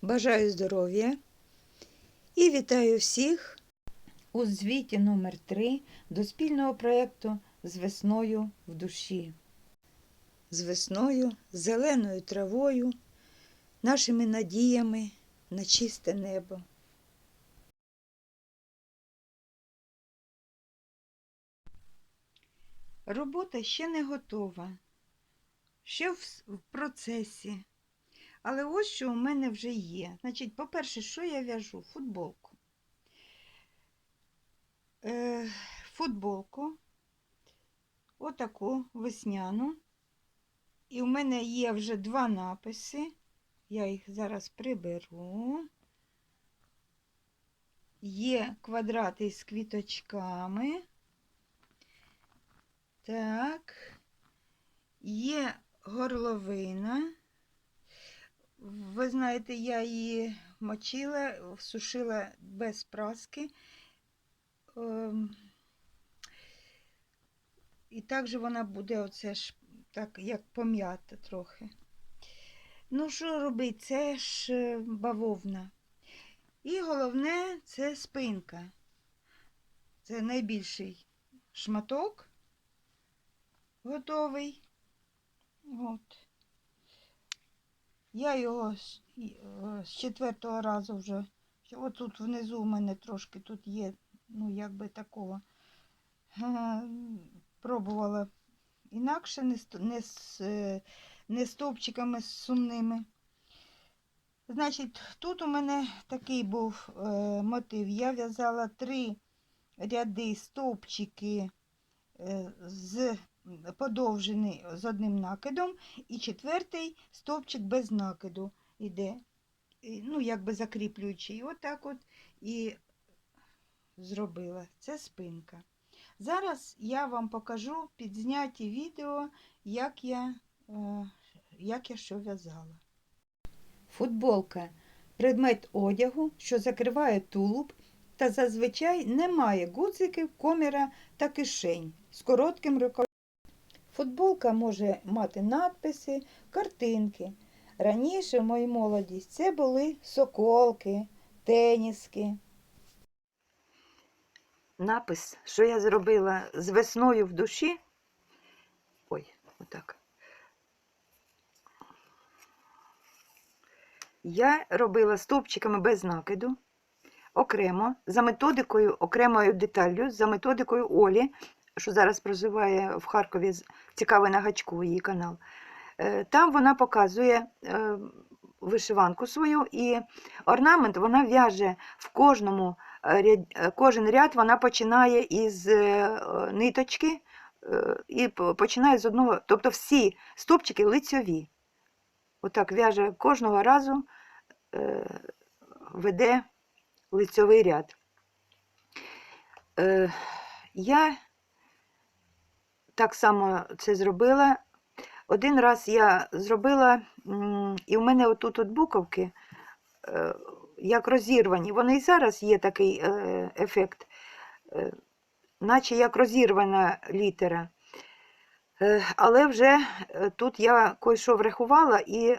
Бажаю здоров'я і вітаю всіх у звіті номер 3 до спільного проєкту з весною в душі. З весною, зеленою травою, нашими надіями на чисте небо. Робота ще не готова, ще в процесі. Але ось що у мене вже є. Значить, по-перше, що я в'яжу? Футболку. Е, футболку, отаку весняну. І в мене є вже два написи. Я їх зараз приберу. Є квадрати з квіточками. Так. Є горловина. Ви знаєте, я її мочила, сушила без праски. Ем, І також вона буде оце ж так, як пом'ята трохи. Ну, що робити? Це ж е, бавовна. І головне це спинка. Це найбільший шматок готовий. От. Я його з, е, з четвертого разу вже. Ось тут внизу у мене трошки тут є, ну, якби такого. Е, Пробувала інакше, не, не, е, не стовпчиками сумними. Значить, тут у мене такий був мотив. Я в'язала три ряди стовпчики з подовжений з одним накидом, і четвертий стовпчик без накиду йде. Ну, якби закріплюючий. Отак от і зробила. Це спинка. Зараз я вам покажу підзняті відео, як я, е, як я що в'язала. Футболка предмет одягу, що закриває тулуб та зазвичай не має гудзиків, коміра та кишень з коротким рукавом. Футболка може мати надписи, картинки. Раніше, в моїй молодість, це були соколки, теніски. Напис, що я зробила з весною в душі. Ой, отак. Я робила стовпчиками без накиду, окремо, за методикою, окремою деталлю, за методикою Олі, що зараз проживає в Харкові, цікавий на гачку її канал. Е, Там вона показує е, вишиванку свою і орнамент вона в'яже в кожному кожен ряд вона починає із е, ниточки і починає з одного, тобто всі стопчики лицьові. Отак в'яже кожного разу веде лицьовий ряд. Я так само це зробила. Один раз я зробила, і в мене отут от буковки е, як розірвані. Вони і зараз є такий е, ефект, е, наче як розірвана літера. Але вже тут я кое-що врахувала, і,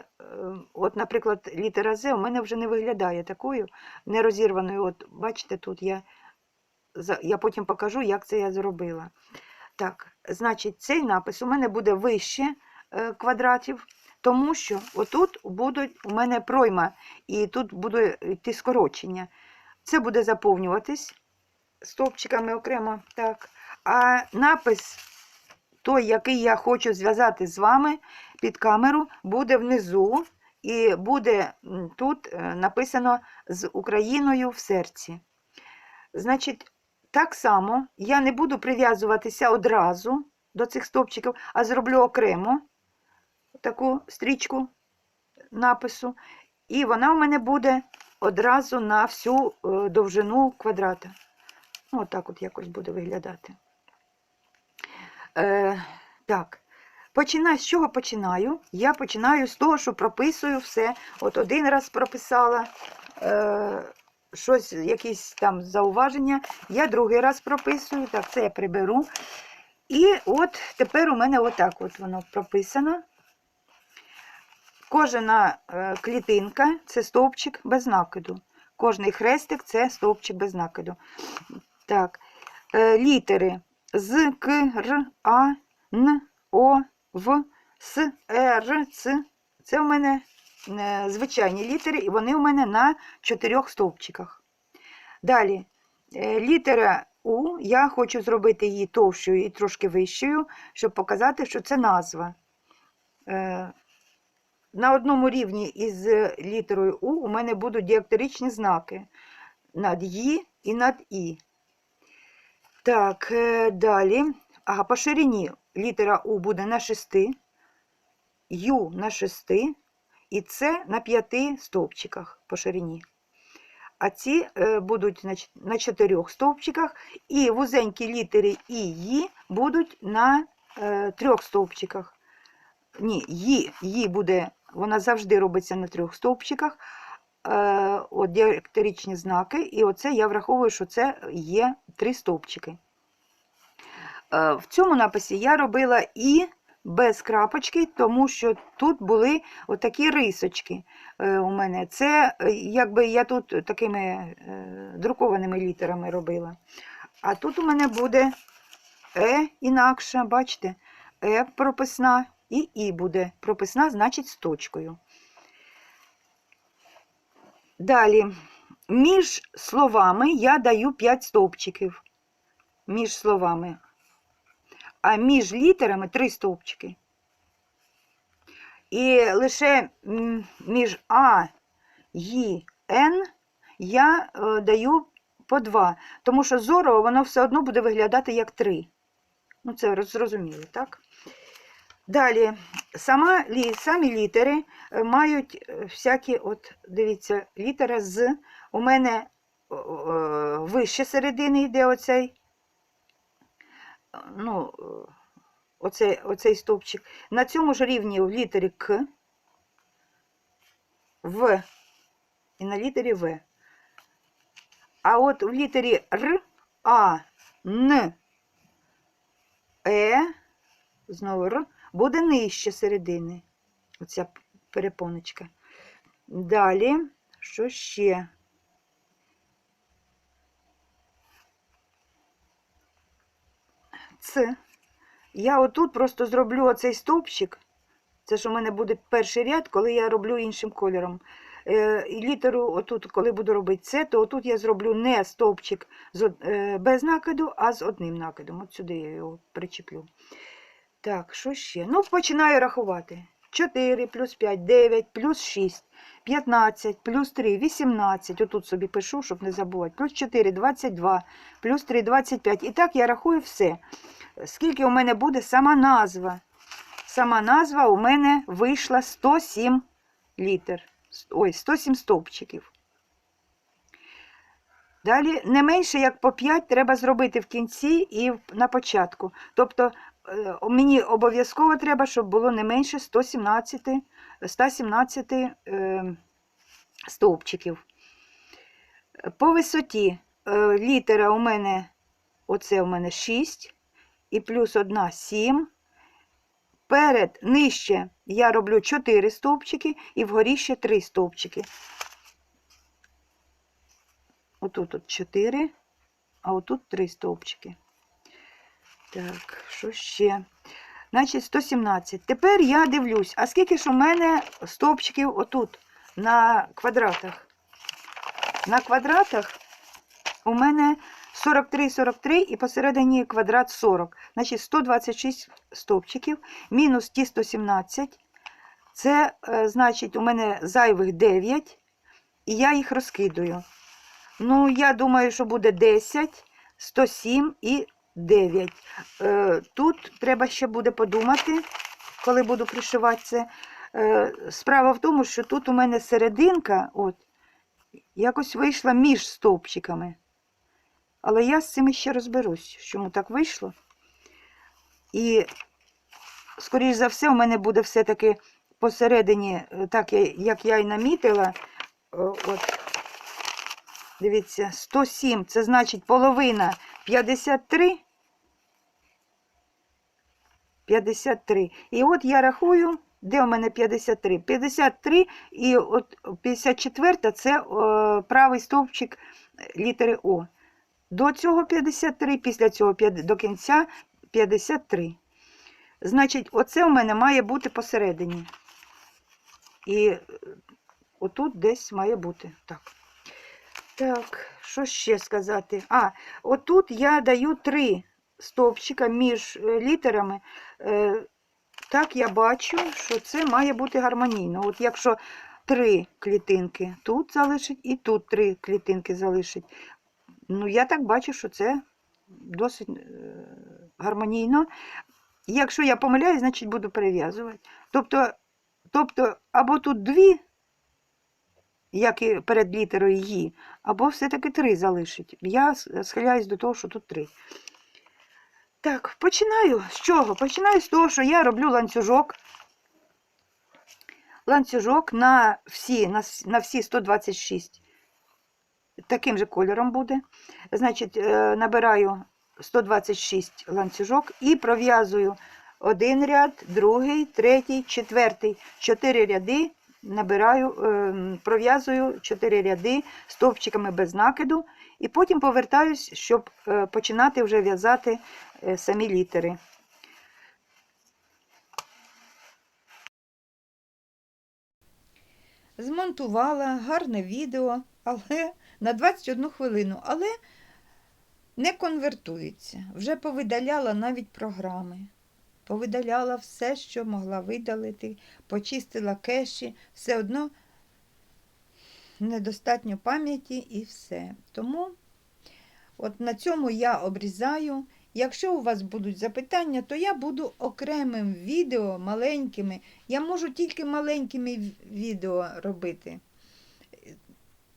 от, наприклад, літера З у мене вже не виглядає такою нерозірваною. От, бачите, тут я, я потім покажу, як це я зробила. Так, значить, цей напис у мене буде вище е, квадратів, тому що отут будуть у мене пройма, і тут буде йти скорочення. Це буде заповнюватись стовпчиками окремо. так. А напис, той, який я хочу зв'язати з вами під камеру, буде внизу, і буде тут е, написано з Україною в серці. Значить, так само я не буду прив'язуватися одразу до цих стовпчиків, а зроблю окремо таку стрічку напису, і вона у мене буде одразу на всю е, довжину квадрата. Ну, отак от якось буде виглядати. Е, так, починаю, з чого починаю? Я починаю з того, що прописую все. От один раз прописала. Е, щось, якісь там зауваження. Я другий раз прописую, так, це я приберу. І от тепер у мене отак от воно прописано. Кожна е, клітинка це стовпчик без накиду. Кожний хрестик це стовпчик без накиду. Так, е, літери з, К, Р, А, Н, О, В, С, Е, Р, Ц. Це у мене звичайні літери, і вони у мене на чотирьох стовпчиках. Далі, е, літера У, я хочу зробити її товщою і трошки вищою, щоб показати, що це назва. Е, На одному рівні із літерою У у мене будуть діакторичні знаки над «ї» і над І. Так, е, далі. Ага, по ширині літера У буде на 6, Ю на 6 і С на 5 стовпчиках по ширині. А ці е, будуть на 4 стовпчиках, і вузенькі літери І, Ї будуть на е, 3 стовпчиках. Ні, Ї, Ї буде, вона завжди робиться на трьох стовпчиках. Е, от діакторичні знаки, і оце я враховую, що це є три стовпчики. В цьому написі я робила і без крапочки, тому що тут були отакі рисочки е, у мене. Це е, якби я тут такими е, друкованими літерами робила. А тут у мене буде Е інакша, бачите, Е прописна і І буде прописна, значить з точкою. Далі, між словами я даю 5 стовпчиків. Між словами. А між літерами 3 стовпчики. І лише між А, Ї, Н я е, даю по 2, тому що зорово воно все одно буде виглядати як 3. Ну, це зрозуміло, так? Далі, сама, самі літери е, мають е, всякі, от дивіться, літера з. У мене вище середини йде оцей, ну, е, оцей, оцей стовпчик. На цьому ж рівні в літері К, В і на літері В. А от в літері Р, А, Н, Е, знову Р, буде нижче середини. Оця перепоночка. Далі, що ще? Ц. Я отут просто зроблю оцей стовпчик. Це ж у мене буде перший ряд, коли я роблю іншим кольором. Е, і літеру, отут, коли буду робити це, то отут я зроблю не стовпчик е, без накиду, а з одним накидом. От сюди я його причеплю. Так, що ще? Ну, починаю рахувати. 4 плюс 5, 9, плюс 6, 15, плюс 3, 18. Отут собі пишу, щоб не забувати. Плюс 4, 22, плюс 3, 25. І так я рахую все. Скільки у мене буде сама назва? Сама назва у мене вийшла 107 літер. Ой, 107 стовпчиків. Далі не менше, як по 5 треба зробити в кінці і на початку. Тобто е, мені обов'язково треба, щоб було не менше 117, 117 е, стовпчиків. По висоті е, літера у мене, оце у мене 6, і плюс 1 7. Перед нижче я роблю 4 стовпчики і вгорі ще 3 стовпчики. Отут от 4, а отут 3 стовпчики. Так, що ще? Значить, 117. Тепер я дивлюсь, а скільки ж у мене стовпчиків отут на квадратах? На квадратах у мене 43, 43 і посередині квадрат 40. Значить, 126 стовпчиків мінус ті 117. Це, е, значить, у мене зайвих 9, і я їх розкидую. Ну, я думаю, що буде 10, 107 і 9. Е, Тут треба ще буде подумати, коли буду пришивати це. Е, Справа в тому, що тут у мене серединка, от, якось вийшла між стовпчиками. Але я з цим ще розберусь, чому так вийшло. І, скоріш за все, у мене буде все-таки посередині, е, так як я і намітила. е, От, дивіться, 107, це значить половина 53. 53. І от я рахую, Де у мене 53? 53 і от 54 це е, правий стовпчик літери О. До цього 53, після цього п'ят- до кінця 53. Значить, оце у мене має бути посередині. І е, отут десь має бути. Так. Так, що ще сказати? А, отут я даю три стовпчика між е, літерами. Е, Так, я бачу, що це має бути гармонійно. От якщо три клітинки тут залишить і тут три клітинки залишить. Ну, я так бачу, що це досить е, гармонійно. Якщо я помиляюсь, значить буду перев'язувати. Тобто, тобто, або тут дві, як і перед літерою «ї», або все-таки три залишить. Я схиляюсь до того, що тут три. Так, починаю з чого? Починаю з того, що я роблю ланцюжок. Ланцюжок на всі, на, на всі 126. Таким же кольором буде. Значить, е, набираю 126 ланцюжок і пров'язую один ряд, другий, третій, четвертий. Чотири ряди набираю, е, пров'язую чотири ряди стовпчиками без накиду. І потім повертаюсь, щоб е, починати вже в'язати самі літери. Змонтувала гарне відео, але на 21 хвилину, але не конвертується. Вже повидаляла навіть програми. Повидаляла все, що могла видалити, почистила кеші, все одно недостатньо пам'яті і все. Тому от на цьому я обрізаю. Якщо у вас будуть запитання, то я буду окремим відео маленькими. Я можу тільки маленькими відео робити.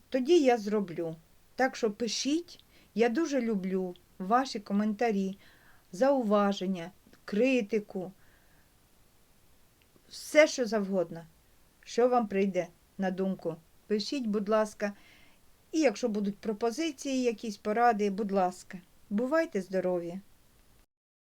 Тоді я зроблю. Так що пишіть. Я дуже люблю ваші коментарі, зауваження, критику. Все, що завгодно, що вам прийде на думку. Пишіть, будь ласка. І якщо будуть пропозиції, якісь поради, будь ласка, бувайте здорові!